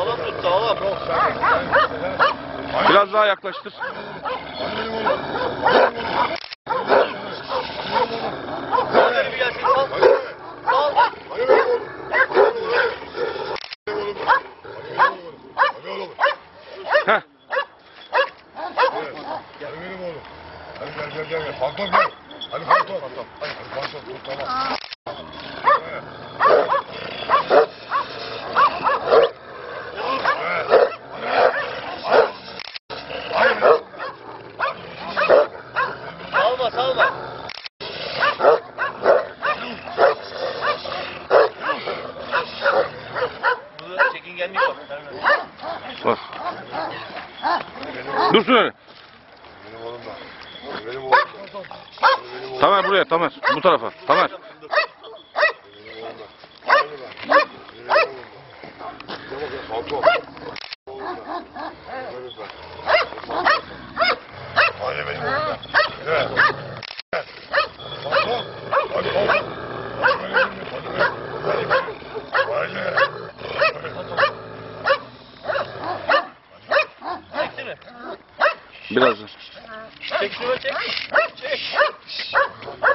Sağlam tut sağlam. Çok sen. Biraz daha yaklaştır. Hadi bir gelsin sal. Sal. Heh. Hadi benim oğlum. Hadi gel gel gel. gel. Fantom gel. Hadi fantom. Hadi fantom. Dur tamam. Evet. Evet. Hadi. Hadi. Salma salma. Burada çekingenlik var. Bak. Dursun öyle. Benim oğlum da. Benim oğlum da. Benim oğlum da. Tamer buraya Tamer. Bu tarafa. Tamer. Benim oğlum da. Benim oğlum da. Gel bakayım fantom. Oğlum da. Hadi be. Hadi benim oğlum da. Evet. Evet. Fantom. Hadi fantom. Hadi benim oğlum da. Hadi be. Hadi be. Hadi. Çekti mi? Biraz. da. Çek şunu çek. Çek.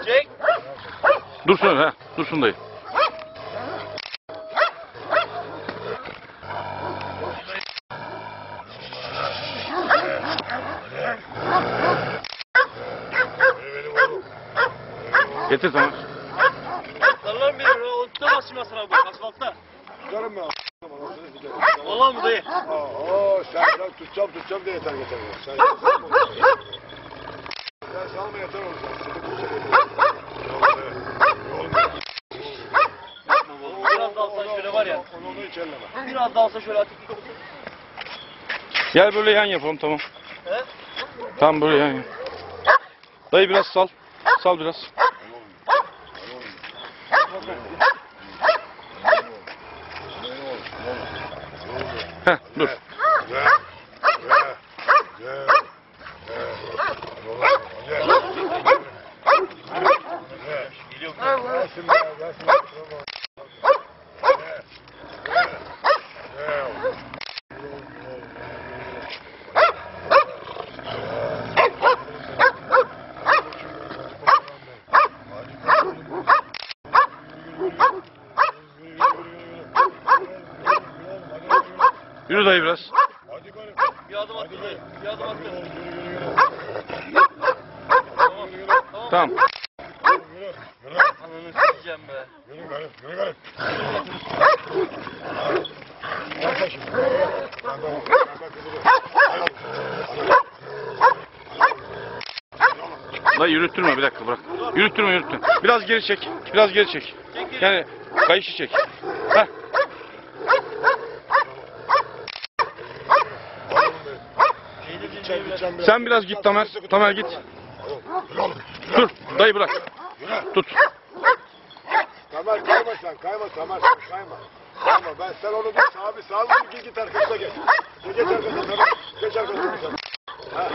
Çek. Dursun. Heh. Dursun dayı. Getir Tamer. Darlar bir o tutamaz şimdi aslan abi asfaltta. Tutarım ben. Vallahi mı dayı? Aa, sen, sen tutacağım tutacağım diye yeter yeter. Sen, sen. Sen salma yeter oğlum. Sen sıkı tutacak yeter. Biraz daha alsan şöyle var ya. Onu onu hiç elleme. Biraz daha alsa şöyle atıp. Gel böyle yan yapalım tamam. He? Tamam böyle yan yap. Dayı biraz sal. Sal biraz. Heh dur. Gel. Gel. Gel. Gel. Gel. Geliyorum. Gelsin be, gelsin be. Gel. Gel. Yürü dayı biraz. Hadi garip. Bir adım attı dayı. Bir adım attı. Yürü, yürü, yürü. Tamam. Tamam. Yürü, yürü. Ananı sikeceğim be. Yürü garip, yürü garip. Kızı- Dayı yürüttürme bir dakika bırak. Yürüttürme yürüttürme. Biraz geri çek. Biraz geri çek. Yani kayışı çek. Heh. Sen biraz git Tamer. Tamer git. Dur. Dayı bırak. Tut. Tamer kayma sen, kayma Tamer kayma. Kayma ben sen onu dur sağa bir sağa git git arkasına geç. Geç arkasına Tamer. Geç arkasına. Ha.